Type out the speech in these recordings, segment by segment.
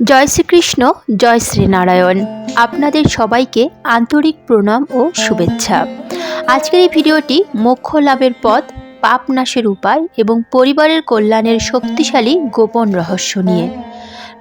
জয় শ্রীকৃষ্ণ, জয় শ্রীনারায়ণ। আপনাদের সবাইকে আন্তরিক প্রণাম ও শুভেচ্ছা। আজকের এই ভিডিওটি মোক্ষ লাভের পথ, পাপ নাশের উপায় এবং পরিবারের কল্যাণের শক্তিশালী গোপন রহস্য নিয়ে।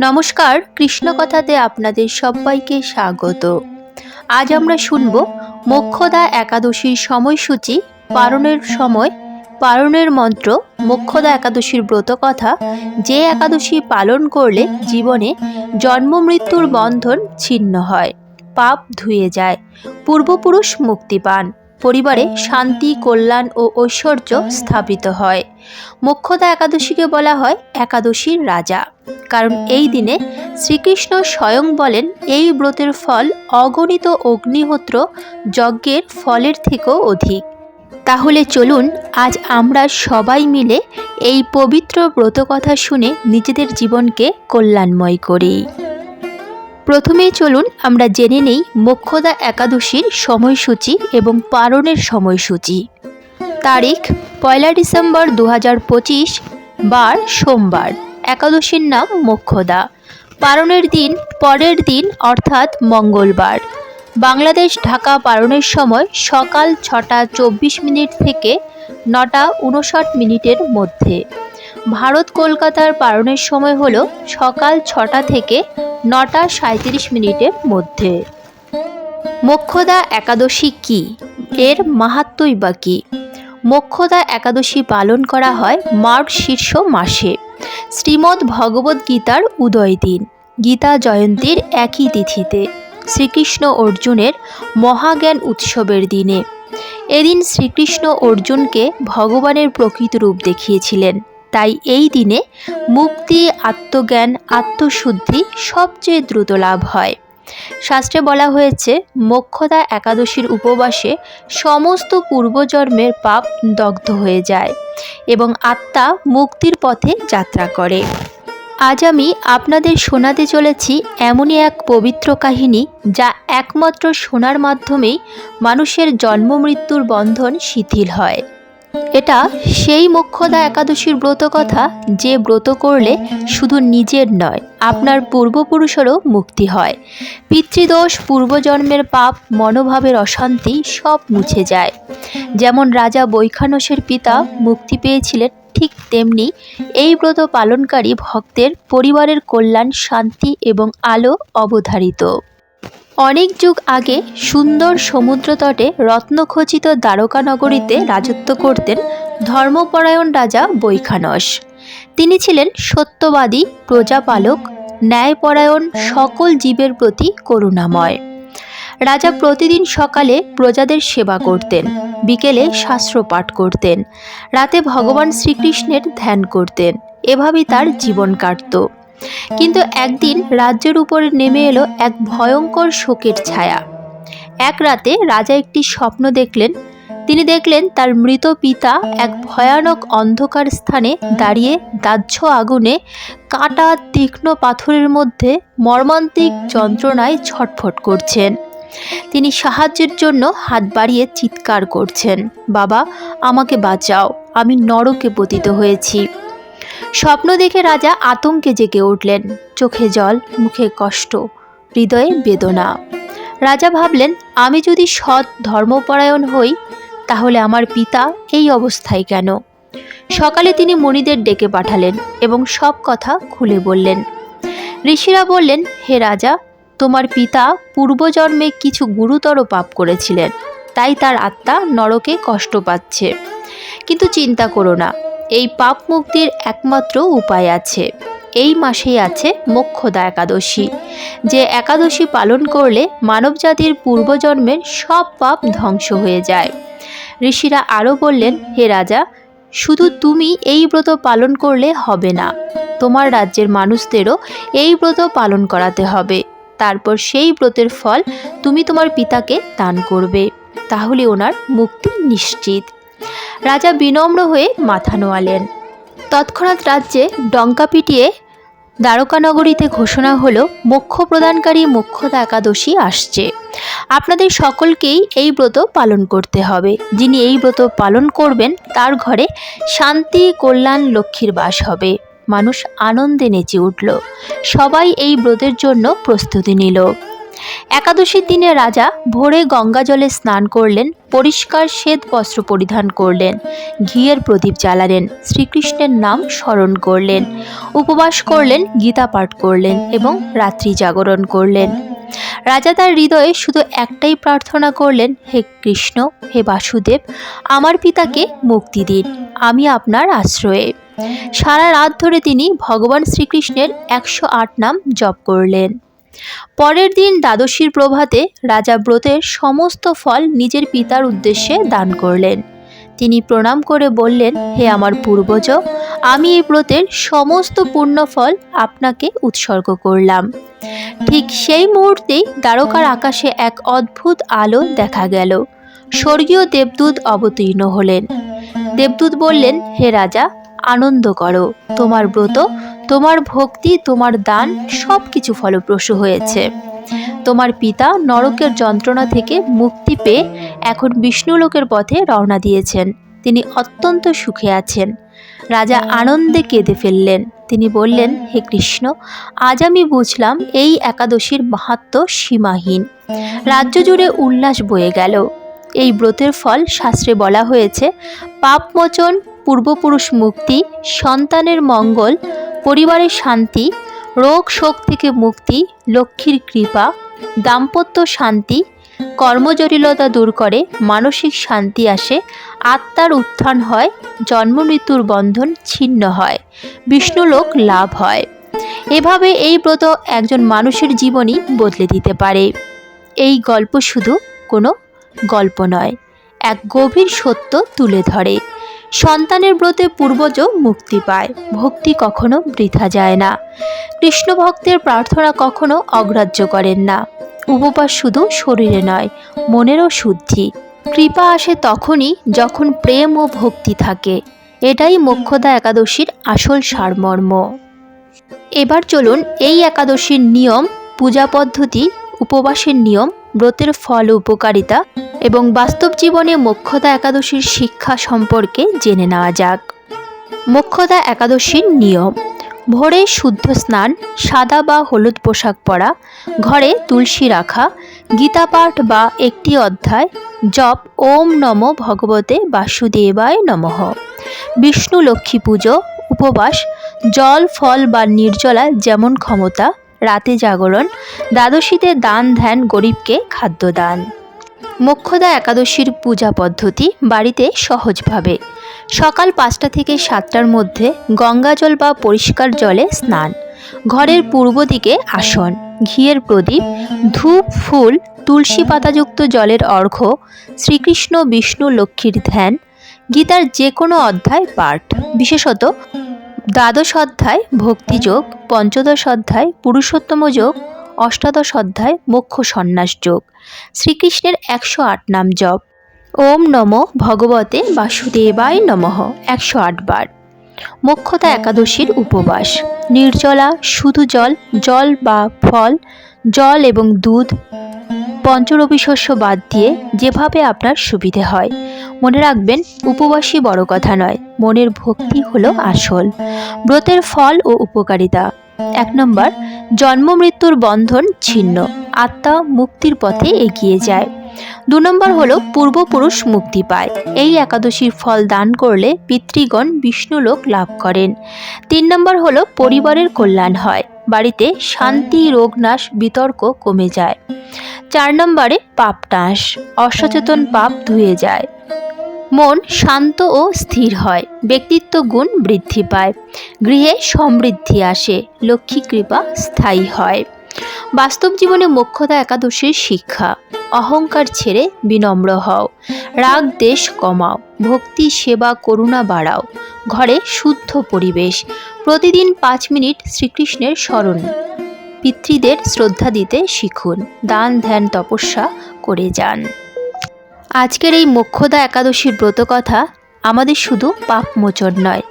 নমস্কার কৃষ্ণ কথাতে আপনাদের সবাইকে স্বাগত। আজ আমরা শুনব মোক্ষদা একাদশীর সময়সূচি পালনের সময় পালনের মন্ত্র, মোক্ষদা একাদশীর ব্রত কথা, যে একাদশী পালন করলে জীবনে জন্ম মৃত্যুর বন্ধন ছিন্ন হয়, পাপ ধুয়ে যায়, পূর্বপুরুষ মুক্তি পান, পরিবারে শান্তি, কল্যাণ ও ঐশ্বর্য স্থাপিত হয়। মোক্ষদা একাদশীকে বলা হয় একাদশীর রাজা। কারণ এই দিনে শ্রীকৃষ্ণ স্বয়ং বলেন, এই ব্রতের ফল অগণিত অগ্নিহোত্র, যজ্ঞের ফলের থেকেও অধিক। তাহলে চলুন আজ আমরা সবাই মিলে এই পবিত্র ব্রতকথা শুনে নিজেদের জীবনকে কল্যাণময় করি। প্রথমেই চলুন আমরা জেনে নেই মোক্ষদা একাদশীর সময়সূচি এবং পালনের সময়সূচি। তারিখ পয়লা ডিসেম্বর দু বার সোমবার। একাদশীর নাম মোক্ষদা। পালনের দিন পরের দিন অর্থাৎ মঙ্গলবার। বাংলাদেশ ঢাকা পালনের সময় সকাল ছটা চব্বিশ মিনিট থেকে নটা উনষাট মিনিটের মধ্যে। ভারত কলকাতার পালনের সময় হলো সকাল ছটা থেকে নটা সাঁত্রিশ মিনিটের মধ্যে। মোক্ষদা একাদশী কি? এর মাহাত্মই বা কী? মোক্ষদা একাদশী পালন করা হয় মার্গ শীর্ষ মাসে। শ্রীমদ্ ভগবদ্গীতার উদয় দিন। গীতা জয়ন্তীর একই তিথিতে। শ্রীকৃষ্ণ অর্জুনের মহাজ্ঞান উৎসবের দিনে। এদিন শ্রীকৃষ্ণ অর্জুনকে ভগবানের প্রকৃত রূপ দেখিয়েছিলেন। তাই এই দিনে মুক্তি, আত্মজ্ঞান, আত্মশুদ্ধি সবচেয়ে দ্রুত লাভ হয়। শাস্ত্রে বলা হয়েছে, মোক্ষদা একাদশীর উপবাসে সমস্ত পূর্বজন্মের পাপ দগ্ধ হয়ে যায় এবং আত্মা মুক্তির পথে যাত্রা করে। আজ আমি আপনাদের শোনাতে চলেছি এমনই এক পবিত্র কাহিনী যা একমাত্র শোনার মাধ্যমেই মানুষের জন্ম মৃত্যুর বন্ধন শিথিল হয়। এটা সেই মোক্ষদা একাদশীর ব্রত কথা যে ব্রত করলে শুধু নিজের নয়, আপনার পূর্বপুরুষেরও মুক্তি হয়। পিতৃদোষ, পূর্বজন্মের পাপ, মনোভাবের অশান্তি সব মুছে যায়। যেমন রাজা বৈখানসের পিতা মুক্তি পেয়েছিলেন ঠিক তেমনি এই ব্রত পালনকারী ভক্তের পরিবারের কল্যাণ, শান্তি এবং আলো অবধারিত। অনেক যুগ আগে সুন্দর সমুদ্রতটে রত্নখচিত দ্বারকা নগরীতে রাজত্ব করতেন ধর্মপরায়ণ রাজা বৈখানস। তিনি ছিলেন সত্যবাদী, প্রজাপালক, ন্যায়পরায়ণ, সকল জীবের প্রতি করুণাময়। রাজা প্রতিদিন সকালে প্রজাদের সেবা করতেন। বিকেলে শাস্ত্র পাঠ করতেন। রাতে ভগবান শ্রীকৃষ্ণের ধ্যান করতেন। এভাবেই তার জীবন কাটত। কিন্তু একদিন রাজ্যের উপরে নেমে এলো এক ভয়ঙ্কর শোকের ছায়া। এক রাতে রাজা একটি স্বপ্ন দেখলেন। তিনি দেখলেন তার মৃত পিতা এক ভয়ানক অন্ধকার স্থানে দাঁড়িয়ে দাহ্য আগুনে কাটা তীক্ষ্ণ পাথরের মধ্যে মর্মান্তিক যন্ত্রণায় ছটফট করছেন। তিনি সাহায্যের জন্য হাত বাড়িয়ে চিৎকার করছেন, বাবা, আমাকে বাঁচাও, আমি নরকে পতিত হয়েছি স্বপ্ন দেখে রাজা আতঙ্কে জেগে উঠলেন, চোখে জল, মুখে কষ্ট, হৃদয়ে বেদনা। রাজা ভাবলেন, আমি যদি সৎ ধর্মপরায়ণ হই, তাহলে আমার পিতা এই অবস্থায় কেন সকালে তিনি মণিদের ডেকে পাঠালেন এবং সব কথা খুলে বললেন। ঋষিরা বললেন, হে রাজা তোমার পিতা পূর্বজন্মে কিছু গুরুতর পাপ করেছিলেন, তাই তার আত্মা নরকে কষ্ট পাচ্ছে। কিন্তু চিন্তা করো না, এই পাপ মুক্তির একমাত্র উপায় আছে। এই মাসেই আছে মোক্ষদা একাদশী, যে একাদশী পালন করলে মানবজাতির পূর্বজন্মের সব পাপ ধ্বংস হয়ে যায়। ঋষিরা আরও বললেন, হে রাজা, শুধু তুমি এই ব্রত পালন করলে হবে না। তোমার রাজ্যের মানুষদেরও এই ব্রত পালন করাতে হবে। তারপর সেই ব্রতের ফল তুমি তোমার পিতাকে দান করবে, তাহলে ওনার মুক্তি নিশ্চিত। রাজা বিনম্র হয়ে মাথা নোয়ালেন। তৎক্ষণাৎ রাজ্যে ডঙ্কা পিটিয়ে দ্বারকানগরীতে ঘোষণা হলো, মোক্ষ প্রদানকারী মোক্ষদা একাদশী আসছে। আপনাদের সকলকেই এই ব্রত পালন করতে হবে। যিনি এই ব্রত পালন করবেন, তার ঘরে শান্তি, কল্যাণ, লক্ষ্মীর বাস হবে। মানুষ আনন্দে নেচে উঠল। সবাই এই ব্রতের জন্য প্রস্তুতি নিল। একাদশীর দিনে রাজা ভোরে গঙ্গা জলে স্নান করলেন, পরিষ্কার শ্বেত বস্ত্র পরিধান করলেন, ঘিয়ের প্রদীপ জ্বালালেন, শ্রীকৃষ্ণের নাম স্মরণ করলেন, উপবাস করলেন, গীতা পাঠ করলেন এবং রাত্রি জাগরণ করলেন। রাজা তার হৃদয়ে শুধু একটাই প্রার্থনা করলেন, হে কৃষ্ণ, হে বাসুদেব, আমার পিতাকে মুক্তি দিন, আমি আপনার আশ্রয়ে। সারা রাত ধরে তিনি ভগবান শ্রীকৃষ্ণের একশো আট নাম জপ করলেন। পরের দিন দ্বাদশীর প্রভাতে রাজা ব্রতের সমস্ত ফল নিজের পিতার উদ্দেশ্যে দান করলেন। তিনি প্রণাম করে বললেন, হে আমার পূর্বজ, আমি এই ব্রতের সমস্ত পূর্ণ ফল আপনাকে উৎসর্গ করলাম। ঠিক সেই মুহূর্তেই দ্বারকার আকাশে এক অদ্ভুত আলো দেখা গেল। স্বর্গীয় দেবদূত অবতীর্ণ হলেন। দেবদূত বললেন, হে রাজা আনন্দ করো। তোমার ব্রত, তোমার ভক্তি, তোমার দান সব কিছু ফলপ্রসূ হয়েছে। তোমার পিতা নরকের যন্ত্রণা থেকে মুক্তি পেয়ে এখন বিষ্ণুলোকের পথে রওনা দিয়েছেন। তিনি অত্যন্ত সুখে আছেন। রাজা আনন্দে কেঁদে ফেললেন। তিনি বললেন, হে কৃষ্ণ, আজ আমি বুঝলাম এই একাদশীর মাহাত্ম সীমাহীন। রাজ্য জুড়ে উল্লাস বয়ে গেল। এই ব্রতের ফল শাস্ত্রে বলা হয়েছে, পাপমোচন পূর্বপুরুষ মুক্তি, সন্তানের মঙ্গল, পরিবারের শান্তি, রোগ শোক থেকে মুক্তি, লক্ষ্মীর কৃপা, দাম্পত্য শান্তি, কর্মজটিলতা দূর করে, মানসিক শান্তি আসে, আত্মার উত্থান হয়, জন্ম মৃত্যুর বন্ধন ছিন্ন হয় বিষ্ণুলোক লাভ হয়। এভাবে এই ব্রত একজন মানুষের জীবনই বদলে দিতে পারে। এই গল্প শুধু কোনো গল্প নয়, এক গভীর সত্য তুলে ধরে। সন্তানের ব্রতে পূর্বজ মুক্তি পায়। ভক্তি কখনো বৃথা যায় না। কৃষ্ণ ভক্তের প্রার্থনা কখনো অগ্রাহ্য করেন না। উপবাস শুধু শরীরে নয়, মনেরও শুদ্ধি। কৃপা আসে তখনই যখন প্রেম ও ভক্তি থাকে। এটাই মোক্ষদা একাদশীর আসল সারমর্ম। এবার চলুন এই একাদশীর নিয়ম, পূজা পদ্ধতি, উপবাসের নিয়ম ব্রতের ফল উপকারিতা এবং বাস্তব জীবনে মোক্ষদা একাদশীর শিক্ষা সম্পর্কে জেনে নেওয়া যাক। মোক্ষদা একাদশীর নিয়ম। ভোরে শুদ্ধ স্নান, সাদা বা হলুদ পোশাক পরা, ঘরে তুলসী রাখা গীতা পাঠ বা একটি অধ্যায়, জপ, ওম নম ভগবতে বাসুদেবায় নমঃ। বিষ্ণু লক্ষ্মী পুজো, উপবাস, জল, ফল বা নির্জলা যেমন ক্ষমতা রাতে জাগরণ, দ্বাদশীতে দান ধ্যান, গরিবকে খাদ্যদান। মোক্ষদা একাদশীর পূজা পদ্ধতি বাড়িতে সহজভাবে। সকাল পাঁচটা থেকে সাতটার মধ্যে গঙ্গাজল বা পরিষ্কার জলে স্নান। ঘরের পূর্ব দিকে আসন, ঘিয়ের প্রদীপ, ধূপ, ফুল, তুলসী পাতাযুক্ত জলের অর্ঘ্য, শ্রীকৃষ্ণ, বিষ্ণু, লক্ষ্মীর ধ্যান, গীতার যে কোনো অধ্যায় পাঠ, বিশেষত দ্বাদশ অধ্যায় ভক্তিযোগ পঞ্চদশ অধ্যায়, পুরুষোত্তম যোগ, অষ্টাদশ অধ্যায়, মোক্ষ সন্ন্যাস যোগ। শ্রীকৃষ্ণের একশো আট নাম জপ। ওম নম ভগবতে বাসুদেবায় নমঃ, একশো আট বার। মোক্ষতা একাদশীর উপবাস। নির্জলা, শুধু জল জল বা ফল, জল এবং দুধ পঞ্চরবি শস্য বাদ দিয়ে যেভাবে আপনার সুবিধে হয়। মনে রাখবেন উপবাসী বড় কথা নয়, মনের ভক্তি হলো আসল। ব্রতের ফল ও উপকারিতা। এক নম্বর, জন্ম মৃত্যুর বন্ধন ছিন্ন, আত্মা মুক্তির পথে এগিয়ে যায়। দু নম্বর হল, পূর্বপুরুষ মুক্তি পায়। এই একাদশীর ফল দান করলে পিতৃগণ বিষ্ণুলোক লাভ করেন। তিন নম্বর হল, পরিবারের কল্যাণ হয়। বাড়িতে শান্তি রোগনাশ বিতর্ক কমে যায়। চার নম্বরে পাপ নাশ, অসচেতন পাপ ধুয়ে যায়। মন শান্ত ও স্থির হয়, ব্যক্তিত্ব গুণ বৃদ্ধি পায়, গৃহে সমৃদ্ধি আসে, লক্ষ্মী কৃপা স্থায়ী হয়। বাস্তব জীবনে মোক্ষতা একাদশীর শিক্ষা, অহংকার ছেড়ে বিনম্র হও, রাগ দেশ কমাও, ভক্তি, সেবা, করুণা বাড়াও, ঘরে শুদ্ধ পরিবেশ, প্রতিদিন পাঁচ মিনিট শ্রীকৃষ্ণের স্মরণ। পিতৃদের শ্রদ্ধা দিতে শিখুন। দান, ধ্যান, তপস্যা করে যান। আজকের এই মোক্ষদা একাদশীর ব্রতকথা আমাদের শুধু পাপ মোচন নয়,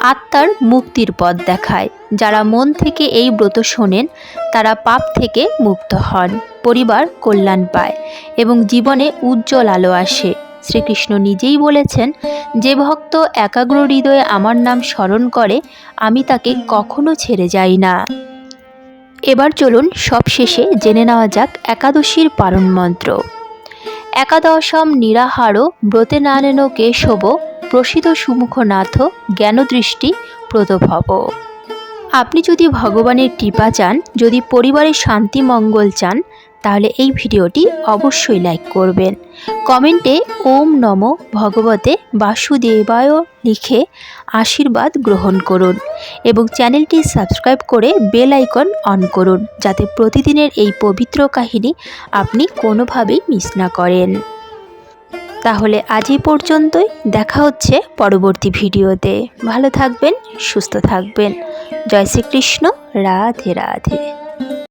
আত্মার মুক্তির পথ দেখায়। যারা মন থেকে এই ব্রত শোনেন, তারা পাপ থেকে মুক্ত হন, পরিবার কল্যাণ পায় এবং জীবনে উজ্জ্বল আলো আসে। শ্রীকৃষ্ণ নিজেই বলেছেন, যে ভক্ত একাগ্র হৃদয়ে আমার নাম স্মরণ করে, আমি তাকে কখনো ছেড়ে যাই না। এবার চলুন সবশেষে জেনে নেওয়া যাক একাদশীর পারণ মন্ত্র। একাদশম নিরাহার ব্রতে নানেন কেশব প্রসিদ্ধ সুমুখনাথ জ্ঞানদৃষ্টি প্রদভব। আপনি যদি ভগবানের কৃপা চান, যদি পরিবারের শান্তি মঙ্গল চান, তাহলে এই ভিডিওটি অবশ্যই লাইক করবেন। কমেন্টে ওম নম ভগবতে বাসুদেবায় লিখে আশীর্বাদ গ্রহণ করুন এবং চ্যানেলটি সাবস্ক্রাইব করে বেল আইকন অন করুন যাতে প্রতিদিনের এই পবিত্র কাহিনী আপনি কোনোভাবেই মিস না করেন। তাহলে আজ এই পর্যন্তই, দেখা হচ্ছে পরবর্তী ভিডিওতে। ভালো থাকবেন, সুস্থ থাকবেন। জয় শ্রীকৃষ্ণ, রাধে রাধে।